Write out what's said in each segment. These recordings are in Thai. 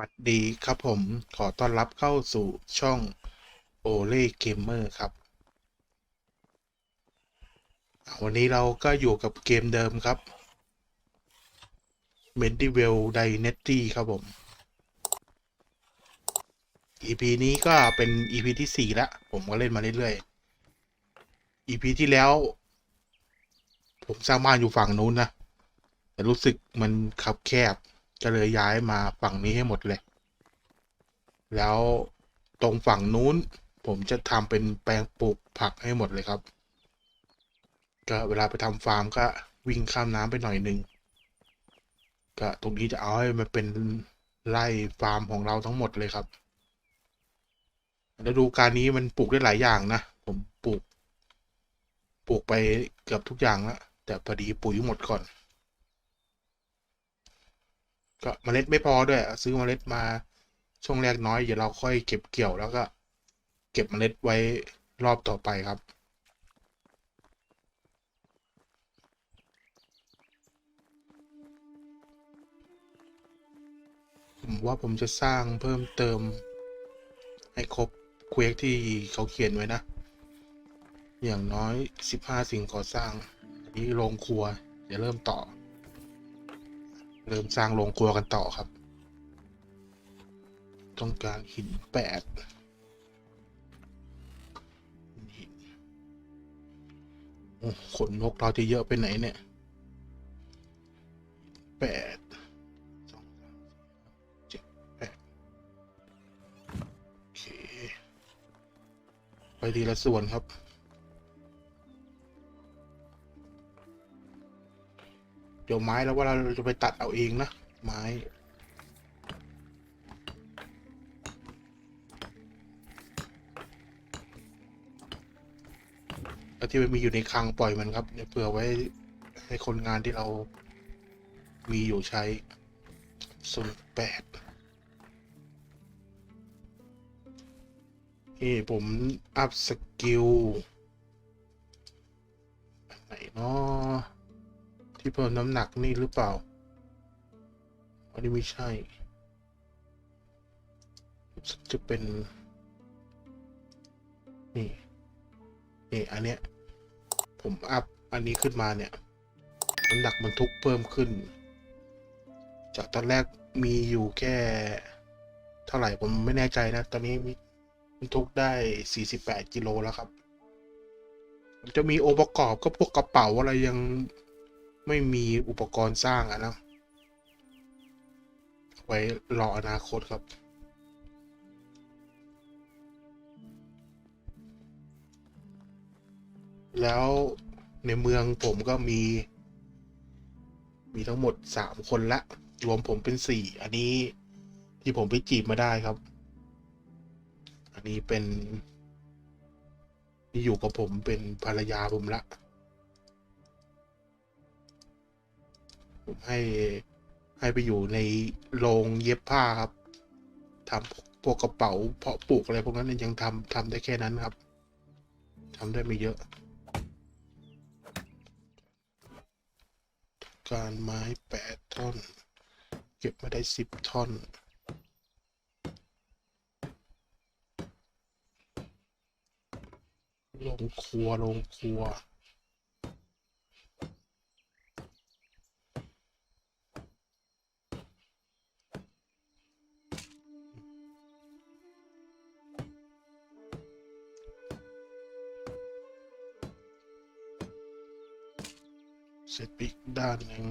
วัสดีครับผมขอต้อนรับเข้าสู่ช่องโอเล่เกมเมอร์ครับ วันนี้เราก็อยู่กับเกมเดิมครับ m e d i v a l Dynasty ครับผม EP นี้ก็เป็น EP ที่สี่แล้ว ผมก็เล่นมาเรื่อยๆ EP ที่แล้ว ผมสร้างบ้านอยู่ฝั่งนู้นนะ แต่รู้สึกมันคับแคบ ก็เลยย้ายมาฝั่งนี้ให้หมดเลย แล้วตรงฝั่งนู้น ผมจะทำเป็นแปลงปลูกผักให้หมดเลยครับ ก็เวลาไปทำฟาร์มก็วิ่งข้ามน้ำไปหน่อยหนึ่งก็ตรงนี้จะเอาให้มันเป็นไร่ฟาร์มของเราทั้งหมดเลยครับฤดูการนี้มันปลูกได้หลายอย่างนะ ผมปลูก ปลูกไปเกือบทุกอย่างแล้วแต่พอดีปุ๋ยหมดก่อน ก็เมล็ดไม่พอด้วย ซื้อเมล็ดมาช่วงแรกน้อย เดี๋ยวเราค่อยเก็บเกี่ยวแล้วก็ เก็บเมล็ดไว้รอบต่อไปครับ ผมว่าผมจะสร้างเพิ่มเติม ให้ครบเควกที่เขาเขียนไว้นะ อย่างน้อย 15 สิ่งก่อสร้าง นี้โรงครัว เดี๋ยวเริ่มต่อ เริ่มสร้างโรงครัวกันต่อครับ ต้องการหินแปดหินโอ้ขนนกเราจะเยอะไปไหนเนี่ยแปดสองสามเจ็ดแปดโอเค ไปทีละส่วนครับ เดี๋ยวไม้แล้วว่าเราจะไปตัดเอาเองนะ ไม้แล้วที่มันมีอยู่ในคลังปล่อยมันครับเเผื่อไว้ให้คนงานที่เรามีอยู่ใช้ศูนย์แปดนี่ผมอัพสกิลไหนเนาะ ที่เพิ่มน้ำหนักนี่หรือเปล่า อันนี้ไม่ใช่จะเป็น นี่ นี่ อันเนี้ย ผมอัพอันนี้ขึ้นมาเนี่ย น้ำหนักบรรทุกเพิ่มขึ้น จากตอนแรกมีอยู่แค่ เท่าไหร่ผมไม่แน่ใจนะ ตอนนี้มีบรรทุกได้ 48 กิโลแล้วครับ จะมีองค์ประกอบก็พวกกระเป๋าอะไรยัง ไม่มีอุปกรณ์สร้างอะนะ ไว้รออนาคตครับ แล้วในเมืองผมก็มี มีทั้งหมดสามคนละ รวมผมเป็นสี่อันนี้ที่ผมไปจีบมาได้ครับ อันนี้เป็นที่อยู่กับผมเป็นภรรยาผมละ ให้ให้ไปอยู่ในโรงเย็บผ้าครับทำพวกกระเป๋าเพาะปลูกอะไรพวกนั้นยังทำทำได้แค่นั้นครับทำได้ไม่เยอะ การไม้แปดท่อน เก็บมาได้สิบท่อนลงครัวลงครัวานหนึ่ง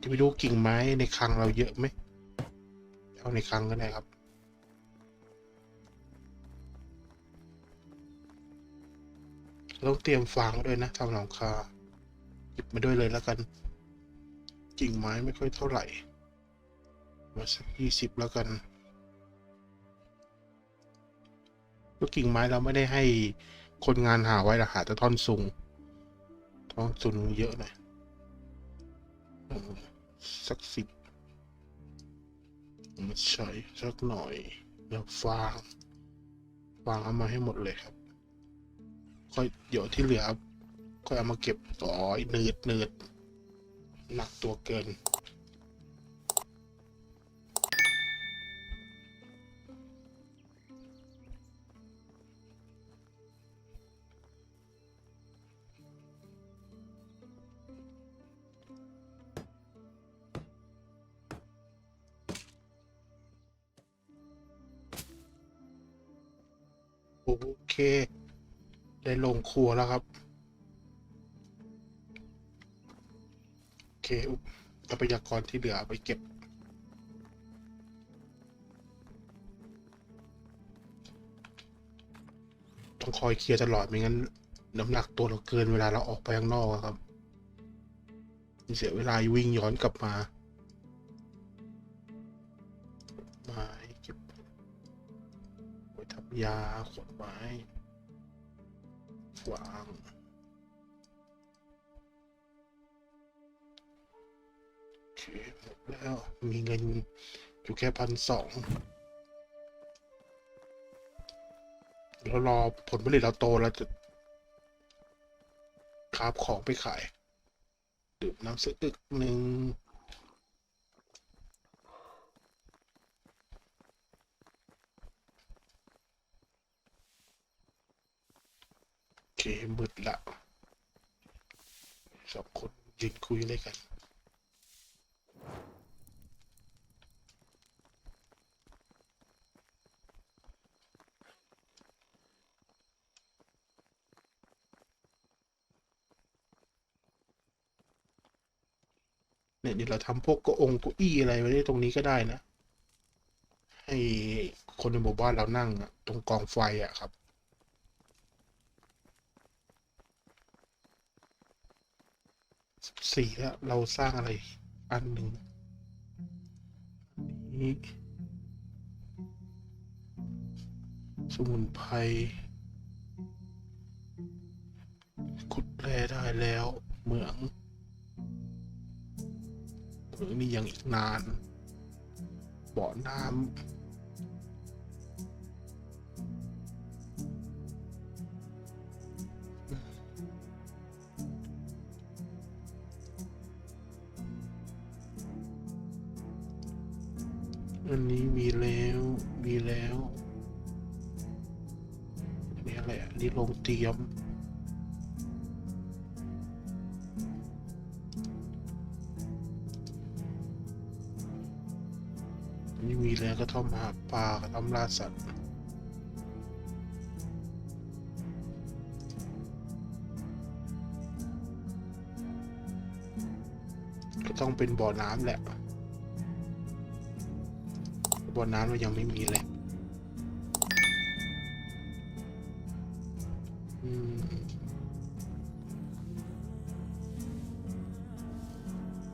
จะไปดูกิ่งไม้ในคลังเราเยอะไหมเอาในคลังก็ได้ครับเราเตรียมฟางด้วยนะทำหลังคาหยิบมาด้วยเลยแล้วกัน กิ่งไม้ไม่ค่อยเท่าไหร่ มาสักยี่สิบแล้วกันลูกกิ่งไม้เราไม่ได้ให้ คนงานหาไว้ละหาแต่ท่อนสูงท่อนสูงเยอะหน่อยสักสิบมาใช้สักหน่อยแล้วฟางฟางเอามาให้หมดเลยครับ ค่อยเดี๋ยวที่เหลือค่อยเอามาเก็บต่อเนืดเนืดหนักตัวเกิน เค ได้ลงครัวแล้วครับโอเคอุ๊บทรัพยากรที่เหลือไปเก็บ ต้องคอยเคลียร์ตลอดไม่งั้น น้ำหนักตัวเราเกินเวลาเราออกไปข้างนอกอะครับ เสียเวลาวิ่งย้อนกลับมา ยาขวดไม้วางโอเคหมดแล้ว มีเงินอยู่แค่พันสองแล้วรอผลผลิตเราโตแล้วจะคาบของไปขาย ดื่มน้ำสักอึกหนึ่งโอเคมืดละสองคน ยืนคุยอะไรกันเนี่ยเดี๋ยวเราทำพวกก็องเก้าอี้อะไรไว้ตรงนี้ก็ได้นะ ให้คนในหมู่บ้านเรานั่งตรงกองไฟอะครับ สี่แล้วเราสร้างอะไรอันหนึ่งนี้สมุนไพรขุดแร่ได้แล้วเหมืองเมืองนี่ยังอีกนาน บ่อน้ำ อันนี้มีแล้ว มีแล้ว อันนี้อะไรอะอันนี่ลงเตรียมไม่มีแล้วก็ท่อมหาปลากระท่อมล่าสัตว์ก็ต้องเป็นบ่อน้ำแหละ บนน้ำเรายังไม่มีเลย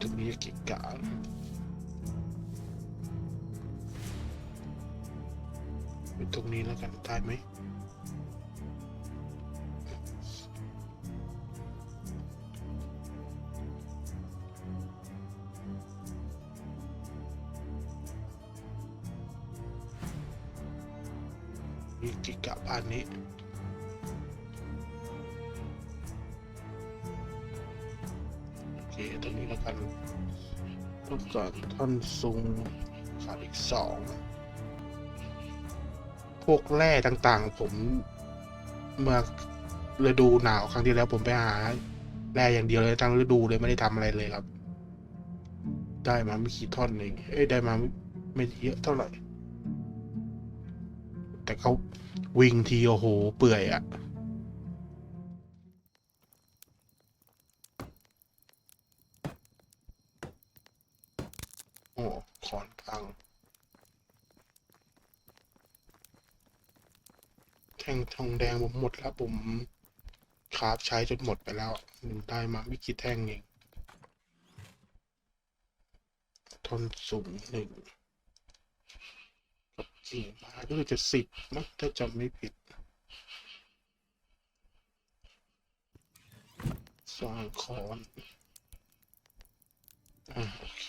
ตรงนี้กิกะไปตรงนี้แล้วกันได้ไหม มีกิกะบ้านนี้โอเคตรงนี้แล้วกันต้องการท่อนซุงขาดอีกสองพวกแร่ต่างๆ ผมเมื่อฤดูหนาวครั้งที่แล้วผมไปหาแร่อย่างเดียวเลยทั้งฤดูเลยไม่ได้ทำอะไรเลยครับ ได้มาไม่กี่ท่อนเองเอ้ยได้มาไม่เยอะเท่าไหร่ แต่เขาวิ่งทีโอ้โห เปื่อยอะ่ะโอ้ขอนพังแท่งทองแดงผมหมดแล้วผมคราฟใช้จนหมดไปแล้วมันได้มาไม่กี่แท่งเองทนสูงหนึ่ง กับกิ่งไม้ก็จะสิบมั้งถ้าจำไม่ผิด สร้างคอนอ่าโอเค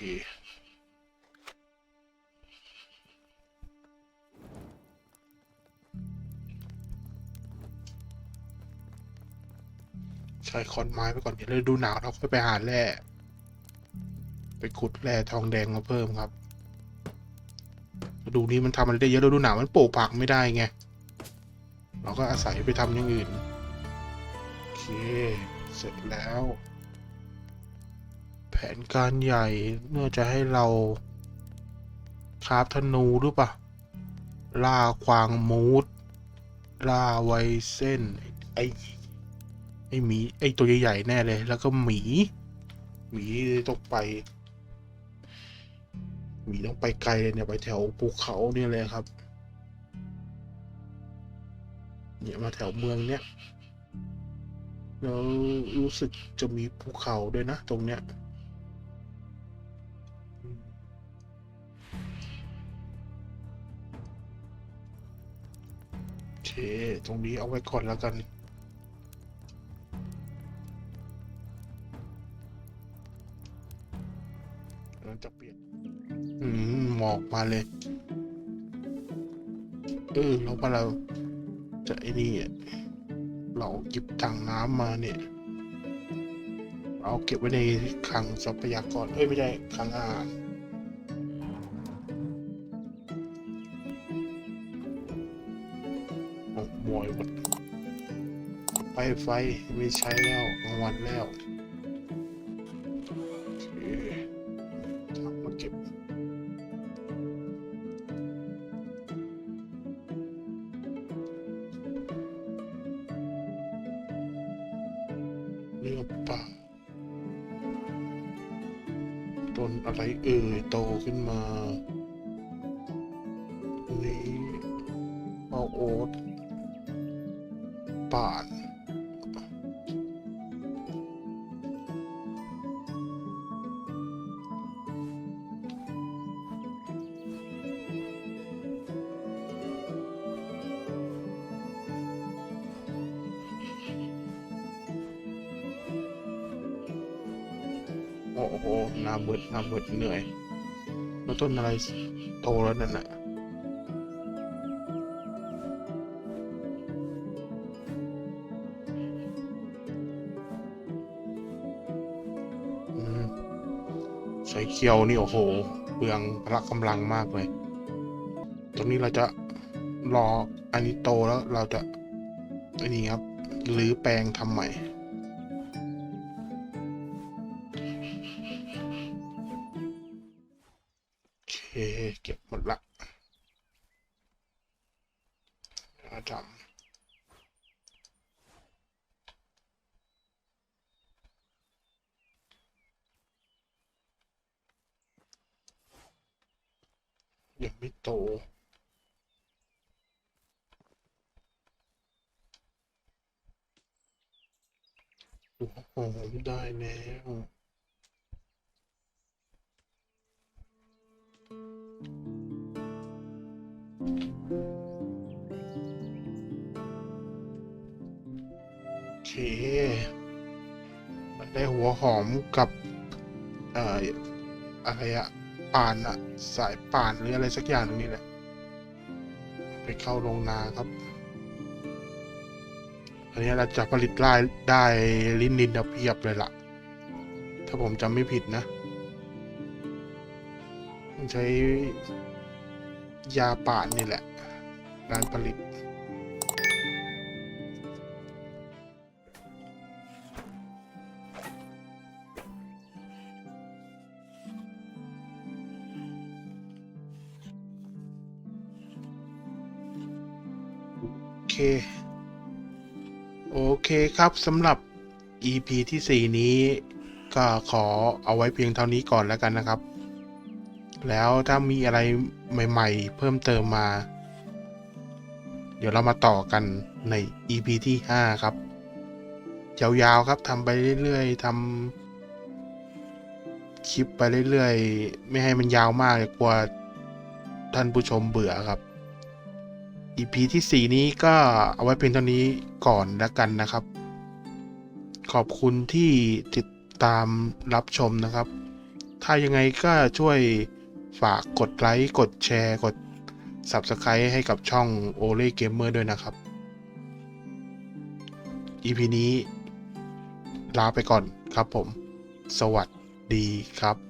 ใช้คอนไม้ไปก่อนเดี๋ยวฤดูหนาวเราค่อยไปหาแร่ไปขุดแร่ทองแดงมาเพิ่มครับ ฤดูนี้มันทำอะไรได้เยอะฤดูหนาวมันปลูกผักไม่ได้ไง เราก็อาศัยไปทำอย่างอื่น โอเค เสร็จแล้ว แผนการใหญ่เมื่อจะให้เราคราฟธนูหรือปล่าล่าควางมูดล่าไวเส้น ไอ้ไอ้หมี ไอ้ตัวใหญ่ๆแน่เลย แล้วก็หมี หมีต้องไป หมีต้องไปไกลเลยเนี่ยไปแถวภูเขาเนี่ยเลยครับ เนี่ยมาแถวเมืองเนี้ยแล้วรู้สึกจะมีภูเขาด้วยนะตรงเนี้ยโอเคตรงนี้เอาไว้ก่อนแล้วกัน อกมาเลย เออแล้วพอเราจะไอ้นี่เราเก็บถังน้ำมาเนี่ยเอาเก็บไว้ในคลังทรัพยากรเอ้ยไม่ใช่คลังอาหารโอ้หมวยหมดไฟไฟไม่ใช้แล้วกลางวันแล้ว ขึ้นมานี้เอาโอ๊ตป่านโอ้โหน้ามืดน้ามืดเหนื่อย แล้วต้นอะไรโตแล้วนั่นน่ะใช้เคียวนี่โอ้โหเปลืองพละกำลังมากเลย ตรงนี้เราจะรออันนี้โตแล้วเราจะอันนี้ครับหรือแปลงทำใหม่ เคเก็บหมดละอาทำยังไม่โต หัวหอมได้แล้ว ได้หัวหอมกับเอ่ออะไรอะป่านอะสายป่านหรืออะไรสักอย่างหนึงนี่แหละ ไปเข้าโรงนาครับอันนี้เราจะผลิตได้ได้ลิ้นดินเพียบเลยล่ะ ถ้าผมจำไม่ผิดนะใช้ยาป่านนี่แหละ การผลิต โอเคโอเคครับสำหรับ EP ที่ 4 นี้ ก็ขอเอาไว้เพียงเท่านี้ก่อนแล้วกันนะครับ แล้วถ้ามีอะไรใหม่ ๆ เพิ่มเติมมา เดี๋ยวเรามาต่อกันใน EP ที่ 5 ครับยาวๆครับทำไปเรื่อยๆทำคลิปไปเรื่อยๆ ไม่ให้มันยาวมากกลัวท่านผู้ชมเบื่อครับ EP ที่ 4 นี้ก็เอาไว้เพียงเท่านี้ก่อนแล้วกันนะครับ ขอบคุณที่ติดตามรับชมนะครับ ถ้ายังไงก็ช่วยฝากกดไลค์กดแชร์ กด Subscribe ให้กับช่อง o l e Gamer ด้วยนะครับ EP นี้ลาไปก่อนครับผม สวัสดีครับ